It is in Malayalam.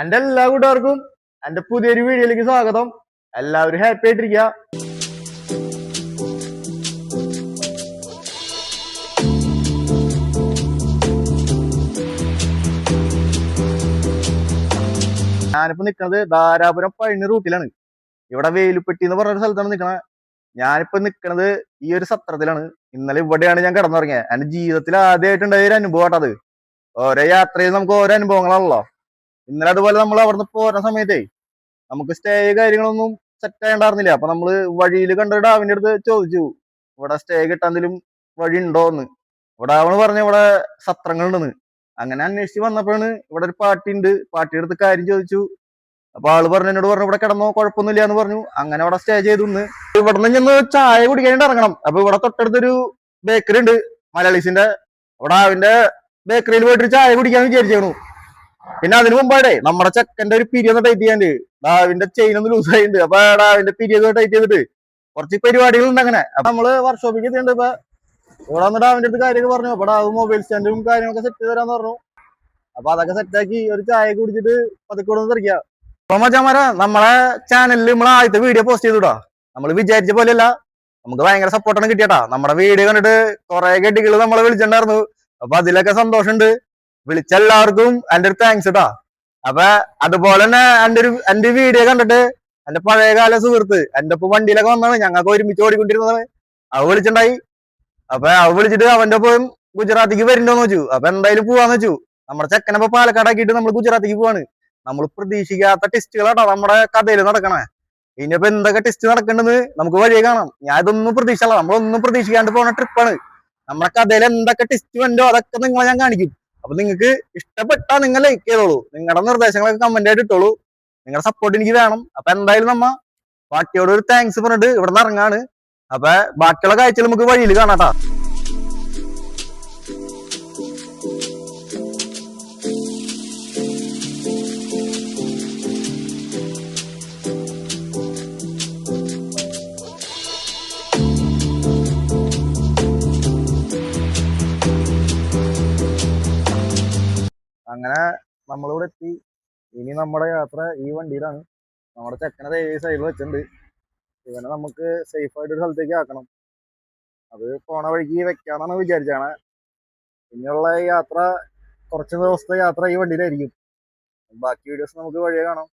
എന്റെ എല്ലാ കൂട്ടുകാർക്കും എന്റെ പുതിയൊരു വീഡിയോയിലേക്ക് സ്വാഗതം. എല്ലാവരും ഹാപ്പി ആയിട്ടിരിക്കുക. ഞാനിപ്പോ നിക്കുന്നത് ധാരാപുരം പഴനി റൂട്ടിലാണ് ഇവിടെ വേലുപ്പെട്ടി എന്ന് പറഞ്ഞൊരു സ്ഥലത്താണ് നിക്കണത്. ഞാനിപ്പോ നിക്കണത് ഈ ഒരു സത്രത്തിലാണ്. ഇന്നലെ ഇവിടെയാണ് ഞാൻ കിടന്നുറങ്ങിയത്. എന്റെ ജീവിതത്തിൽ ആദ്യമായിട്ടുണ്ടായ ഒരു അനുഭവം കേട്ടത് ഓരോ യാത്രയിൽ നമുക്ക് ഓരോ അനുഭവങ്ങളാണല്ലോ. ഇന്നലെ അതുപോലെ നമ്മൾ അവിടുന്ന് പോരുന്ന സമയത്തേ നമുക്ക് സ്റ്റേ കാര്യങ്ങളൊന്നും സെറ്റ് ആയിണ്ടായിരുന്നില്ല. അപ്പൊ നമ്മൾ വഴിയിൽ കണ്ട ഡാവിന്റെ അടുത്ത് ചോദിച്ചു ഇവിടെ സ്റ്റേ കിട്ടാൻ വഴി ഉണ്ടോ എന്ന്? ഇവിടെ അവൾ പറഞ്ഞു ഇവിടെ സത്രങ്ങളുണ്ടെന്ന്. അങ്ങനെ അന്വേഷിച്ച് വന്നപ്പോഴാണ് ഇവിടെ ഒരു പാട്ടി ഉണ്ട് പാട്ടിയുടെ അടുത്ത് കാര്യം ചോദിച്ചു. അപ്പൊ ആൾ പറഞ്ഞു എന്നോട് പറഞ്ഞു ഇവിടെ കിടന്നോ കുഴപ്പമൊന്നുമില്ല എന്ന് പറഞ്ഞു. അങ്ങനെ അവിടെ സ്റ്റേ ചെയ്തു ഇവിടെ നിന്ന് ചെന്ന് ചായ കുടിക്കാനായിട്ട് ഇറങ്ങണം. അപ്പൊ ഇവിടെ തൊട്ടടുത്തൊരു ബേക്കറി ഉണ്ട് മലയാളീസിന്റെ അവിടെ അവന്റെ ബേക്കറിയിൽ പോയിട്ട് ചായ കുടിക്കാന്ന് വിചാരിച്ചു പിന്നെ അതിന് മുമ്പാടേ നമ്മുടെ ചെക്കന്റെ ഒരു പിരിയൊന്ന് ടൈറ്റ് ചെയ്യാണ്ട് ഡാവിന്റെ ചെയിൻ ഒന്ന് ലൂസ് ആയിട്ടുണ്ട്. അപ്പൊ ഡാവിന്റെ പിരിയൊന്ന് ടൈറ്റ് ചെയ്തിട്ട് കുറച്ച് പരിപാടികൾ ഉണ്ട് അങ്ങനെ. അപ്പൊ നമ്മൾ വർക്ക്ഷോപ്പിൽ എത്തിയിട്ടുണ്ട്. ഇപ്പൊ ഇവിടെ വന്ന് ഡാവിന്റെ അടുത്ത് കാര്യമൊക്കെ പറഞ്ഞു. അപ്പൊ ഡാവ് മൊബൈൽ സ്റ്റാൻഡും കാര്യങ്ങളൊക്കെ സെറ്റ് ചെയ്ത് തരാന്ന് പറഞ്ഞു. അപ്പൊ അതൊക്കെ സെറ്റാക്കി ഒരു ചായ കുടിച്ചിട്ട് പതുക്കെ ഒന്ന് തെറിക്കുക അപ്പൊ മച്ചാമാര നമ്മളെ ചാനലിൽ നമ്മൾ ആദ്യത്തെ വീഡിയോ പോസ്റ്റ് ചെയ്തുടാ നമ്മൾ വിചാരിച്ച പോലെയല്ല. നമുക്ക് ഭയങ്കര സപ്പോർട്ടാണ് കിട്ടിയട്ടാ. നമ്മുടെ വീഡിയോ കണ്ടിട്ട് കുറെ ഗഡികൾ നമ്മളെ വിളിച്ചിട്ടുണ്ടായിരുന്നു. അപ്പൊ അതിലൊക്കെ സന്തോഷമുണ്ട്. വിളിച്ച എല്ലാവർക്കും ഒരു താങ്ക്സ് കേട്ടാ അപ്പൊ അതുപോലെ തന്നെ എന്റെ ഒരു എന്റെ വീഡിയോ കണ്ടിട്ട് എന്റെ പഴയകാല സുഹൃത്ത് എന്റെ ഒപ്പം വണ്ടിയിലൊക്കെ വന്നാണ് ഞങ്ങൾക്ക് ഒരുമിച്ച് ഓടിക്കൊണ്ടിരുന്നത് അവ വിളിച്ചിണ്ടായി അപ്പൊ അവ വിളിച്ചിട്ട് അവന്റെ ഒപ്പം ഗുജറാത്തിക്ക് വരുന്നുണ്ടോന്ന് വെച്ചു. അപ്പൊ എന്തായാലും പോവാന്ന് വെച്ചു. നമ്മുടെ ചെക്കനപ്പൊ പാലക്കാടാക്കിയിട്ട് നമ്മൾ ഗുജറാത്തിക്ക് പോവാണ്. നമ്മൾ പ്രതീക്ഷിക്കാത്ത ടെസ്റ്റുകളാട്ടോ നമ്മുടെ കഥയിൽ നടക്കണേ. ഇനിയിപ്പോ എന്തൊക്കെ ടെസ്റ്റ് നടക്കണ്ടെന്ന് നമുക്ക് വഴിയെ കാണാം. ഞാൻ ഇതൊന്നും പ്രതീക്ഷയല്ല നമ്മളൊന്നും പ്രതീക്ഷിക്കാണ്ട് പോണ ട്രിപ്പാണ് നമ്മുടെ കഥയിൽ എന്തൊക്കെ ടെസ്റ്റ് വേണ്ടോ അതൊക്കെ നിങ്ങളെ ഞാൻ കാണിക്കും. അപ്പൊ നിങ്ങൾക്ക് ഇഷ്ടപ്പെട്ടാ നിങ്ങൾ ലൈക്ക് ചെയ്തോളൂ. നിങ്ങളുടെ നിർദ്ദേശങ്ങളൊക്കെ കമന്റ് ആയിട്ട് ഇട്ടോളൂ. നിങ്ങളുടെ സപ്പോർട്ട് എനിക്ക് വേണം. അപ്പൊ എന്തായാലും നമ്മ ബാക്കിയോട് ഒരു താങ്ക്സ് പറഞ്ഞിട്ട് ഇവിടെ നിന്ന് ഇറങ്ങാണ്. അപ്പൊ ബാക്കിയുള്ള കാഴ്ചകൾ നമുക്ക് വഴിയിൽ കാണാട്ടാ അങ്ങനെ നമ്മളിവിടെ എത്തി. ഇനി നമ്മുടെ യാത്ര ഈ വണ്ടിയിലാണ്. നമ്മുടെ ചെക്കനെ ഈ സൈഡിൽ വെച്ചിട്ടുണ്ട്. ഇവനെ നമുക്ക് സേഫ് ആയിട്ട് ഒരു സ്ഥലത്തേക്ക് ആക്കണം. അത് പോണ വഴിക്ക് വെക്കാന്നാണ് വിചാരിച്ചാണ് ഇനിയുള്ള യാത്ര കുറച്ച് ദിവസത്തെ യാത്ര ഈ വണ്ടിയിലായിരിക്കും. ബാക്കി വീഡിയോസ് നമുക്ക് വഴിയെ കാണാം.